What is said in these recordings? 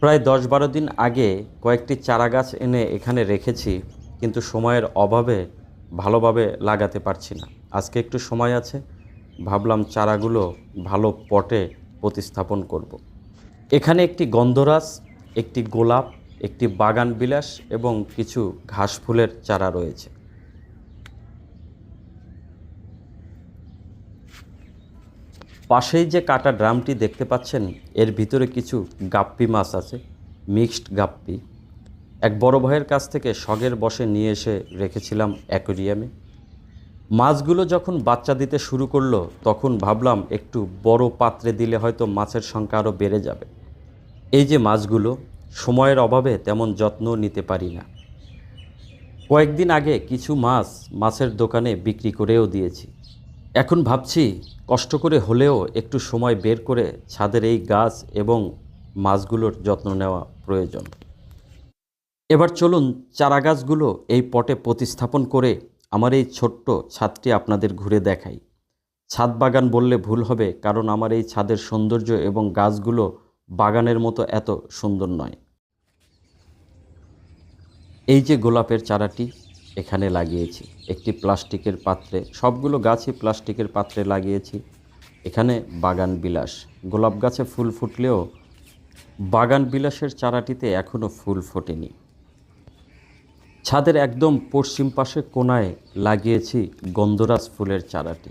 প্রায় দশ বারো দিন আগে কয়েকটি চারা গাছ এনে এখানে রেখেছি, কিন্তু সময়ের অভাবে ভালোভাবে লাগাতে পারছি না আজকে একটু সময় আছে, ভাবলাম চারাগুলো ভালো পটে প্রতিস্থাপন করব। এখানে একটি গন্ধরাজ, একটি গোলাপ, একটি বাগান বিলাস এবং কিছু ঘাস ফুলের চারা রয়েছে পাশেই যে কাটা ড্রামটি দেখতে পাচ্ছেন, এর ভিতরে কিছু গাপ্পি মাছ আছে, মিক্সড গাপ্পি। এক বড় ভাইয়ের কাছ থেকে শগের বসে নিয়ে এসে রেখেছিলাম অ্যাকোরিয়ামে। মাছগুলো যখন বাচ্চা দিতে শুরু করল, তখন ভাবলাম একটু বড় পাত্রে দিলে হয়তো মাছের সংখ্যা আরও বেড়ে যাবে। এই যে মাছগুলো, সময়ের অভাবে তেমন যত্ন নিতে পারি না। কয়েকদিন আগে কিছু মাছ মাছের দোকানে বিক্রি করেও দিয়েছি। এখন ভাবছি কষ্ট করে হলেও একটু সময় বের করে ছাদের এই গাছ এবং মাছগুলোর যত্ন নেওয়া প্রয়োজন। এবার চলুন চারা গাছগুলো এই পটে প্রতিস্থাপন করে আমার এই ছোট্ট ছাদটি আপনাদের ঘুরে দেখাই। ছাদ বাগান বললে ভুল হবে কারণ আমার এই ছাদের সৌন্দর্য এবং গাছগুলো বাগানের মতো এত সুন্দর নয়। এই যে গোলাপের চারাটি এখানে লাগিয়েছি। একটি প্লাস্টিকের পাত্রে, সবগুলো গাছই প্লাস্টিকের পাত্রে লাগিয়েছি। এখানে বাগান বিলাস। গোলাপ গাছে ফুল ফুটলেও বাগান বিলাসের চারাটিতে এখনও ফুল ফোটেনি। ছাদের একদম পশ্চিম পাশে কোনায় লাগিয়েছি গন্ধরাজ ফুলের চারাটি।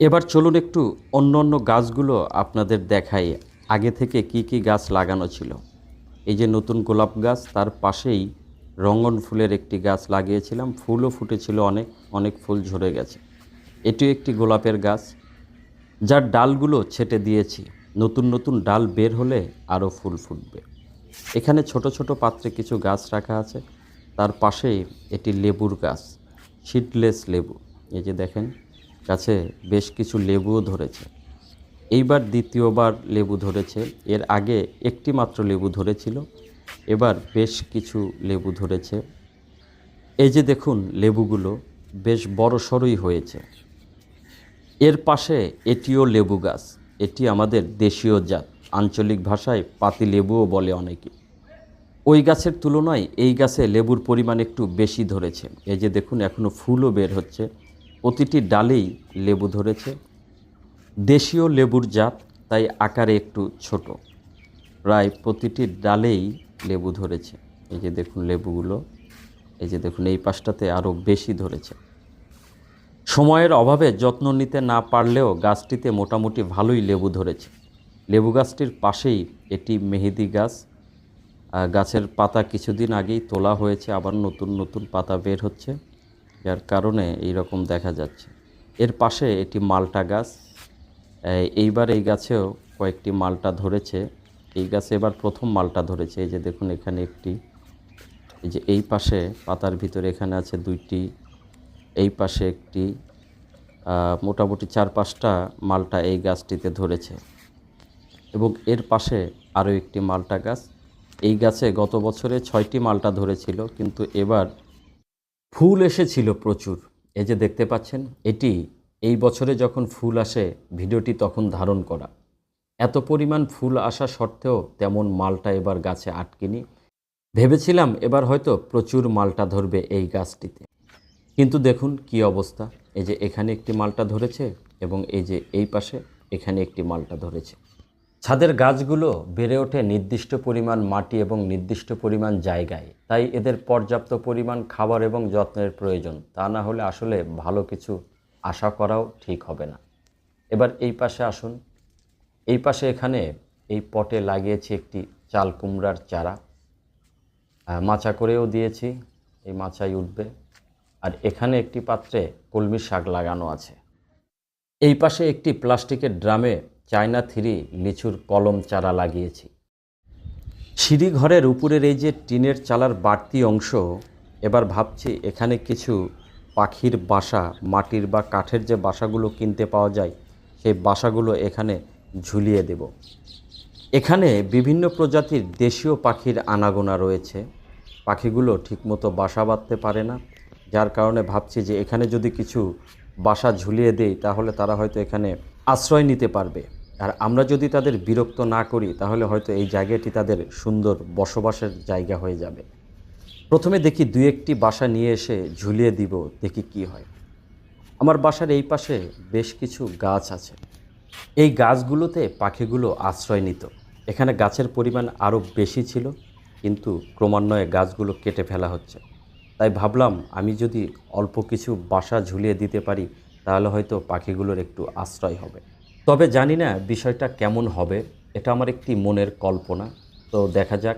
এবার চলুন একটু অন্য অন্য গাছগুলো আপনাদের দেখাই, আগে থেকে কি কি গাছ লাগানো ছিল। এই যে নতুন গোলাপ গাছ, তার পাশেই রঙ্গন ফুলের একটি গাছ লাগিয়েছিলাম। ফুলও ফুটেছিল অনেক অনেক ফুল ঝরে গেছে। এটিও একটি গোলাপের গাছ, যার ডালগুলো ছেটে দিয়েছি। নতুন নতুন ডাল বের হলে আরও ফুল ফুটবে। এখানে ছোট ছোট পাত্রে কিছু গাছ রাখা আছে। তার পাশেই এটি লেবুর গাছ, সিডলেস লেবু। এই যে দেখেন, গাছে বেশ কিছু লেবুও ধরেছে। এইবার দ্বিতীয়বার লেবু ধরেছে। এর আগে একটি মাত্র লেবু ধরেছিল। এবার বেশ কিছু লেবু ধরেছে। এই যে দেখুন লেবুগুলো বেশ বড় সড়ই হয়েছে। এর পাশে এটিও লেবু গাছ। এটি আমাদের দেশীয় জাত। আঞ্চলিক ভাষায় পাতি লেবুও বলে অনেকে। ওই গাছের তুলনায় এই গাছে লেবুর পরিমাণ একটু বেশি ধরেছে। এই যে দেখুন এখনও ফুলও বের হচ্ছে। প্রতিটি ডালেই লেবু ধরেছে। দেশীয় লেবুর জাত, তাই আকারে একটু ছোট। প্রায় প্রতিটি ডালেই লেবু ধরেছে। এই যে দেখুন লেবুগুলো, এই যে দেখুন, এই পাশটাতে আরও বেশি ধরেছে। সময়ের অভাবে যত্ন নিতে না পারলেও গাছটিতে মোটামুটি ভালোই লেবু ধরেছে। লেবু গাছটির পাশেই এটি মেহেদি গাছ। গাছের পাতা কিছুদিন আগেই তোলা হয়েছে, আবার নতুন নতুন পাতা বের হচ্ছে। যার কারণে এই রকম দেখা যাচ্ছে। এর পাশে এটি মালটা গাছ। এইবার এই গাছেও কয়েকটি মালটা ধরেছে। এই গাছে এবার প্রথম মালটা ধরেছে। এই যে দেখুন, এখানে একটি, এই যে এই পাশে পাতার ভিতরে এখানে আছে দুইটি, এই পাশে একটি মোটামুটি চার পাঁচটা মালটা এই গাছটিতে ধরেছে। এবং এর পাশে আরও একটি মালটা গাছ। এই গাছে গত বছরে ছয়টি মালটা ধরেছিল, কিন্তু এবার ফুল এসেছিল প্রচুর। এই যে দেখতে পাচ্ছেন, এটি এই বছরে যখন ফুল আসে, ভিডিওটি তখন ধারণ করা। এত পরিমাণ ফুল আসা সত্ত্বেও তেমন মালটা এবার গাছে আটকেনি। ভেবেছিলাম এবার হয়তো প্রচুর মালটা ধরবে এই গাছটিতে। কিন্তু দেখুন কি অবস্থা। এই যে এখানে একটি মালটা ধরেছে এবং এই যে এই পাশে এখানে একটি মালটা ধরেছে। ছাদের গাছগুলো বেড়ে ওঠে নির্দিষ্ট পরিমাণ মাটি এবং নির্দিষ্ট পরিমাণ জায়গায়। তাই এদের পর্যাপ্ত পরিমাণ খাবার এবং যত্নের প্রয়োজন। তা না হলে আসলে ভালো কিছু আশা করাও ঠিক হবে না। এবার এই পাশে আসুন। এই পাশে এখানে এই পটে লাগিয়েছি একটি চাল কুমড়ার চারা। মাচা করেও দিয়েছি, এই মাচাই উঠবে। আর এখানে একটি পাত্রে কলমি শাক লাগানো আছে। এই পাশে একটি প্লাস্টিকের ড্রামে চায়না থ্রি লিচুর কলম চারা লাগিয়েছি। সিঁড়ি ঘরের উপরের এই যে টিনের চালার বাড়তি অংশ, এবার ভাবছি এখানে কিছু পাখির বাসা, মাটির বা কাঠের যে বাসাগুলো কিনতে পাওয়া যায়, সেই বাসাগুলো এখানে ঝুলিয়ে দেব। এখানে বিভিন্ন প্রজাতির দেশীয় পাখির আনাগোনা রয়েছে। পাখিগুলো ঠিকমতো বাসা বাঁধতে পারে না, যার কারণে ভাবছি যে এখানে যদি কিছু বাসা ঝুলিয়ে দেই, তাহলে তারা হয়তো এখানে আশ্রয় নিতে পারবে। আর আমরা যদি তাদের বিরক্ত না করি, তাহলে হয়তো এই জায়গাটি তাদের সুন্দর বসবাসের জায়গা হয়ে যাবে। প্রথমে দেখি দুই একটি বাসা নিয়ে এসে ঝুলিয়ে দিব, দেখি কি হয়। আমার বাসার এই পাশে বেশ কিছু গাছ আছে। এই গাছগুলোতে পাখিগুলো আশ্রয় নিত। এখানে গাছের পরিমাণ আরও বেশি ছিল, কিন্তু ক্রমান্বয়ে গাছগুলো কেটে ফেলা হচ্ছে। তাই ভাবলাম, আমি যদি অল্প কিছু বাসা ঝুলিয়ে দিতে পারি, তাহলে হয়তো পাখিগুলোর একটু আশ্রয় হবে। তবে জানি না বিষয়টা কেমন হবে, এটা আমার একটি মনের কল্পনা। তো দেখা যাক,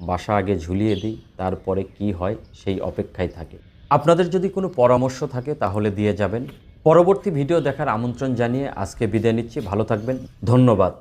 বাসা আগে ঝুলিয়ে দিই, তারপরে কি হয় সেই অপেক্ষায় থাকে। আপনাদের যদি কোনো পরামর্শ থাকে, তাহলে দিয়ে যাবেন। পরবর্তী ভিডিও দেখার আমন্ত্রণ জানিয়ে আজকে বিদায় নিচ্ছি। ভালো থাকবেন। ধন্যবাদ।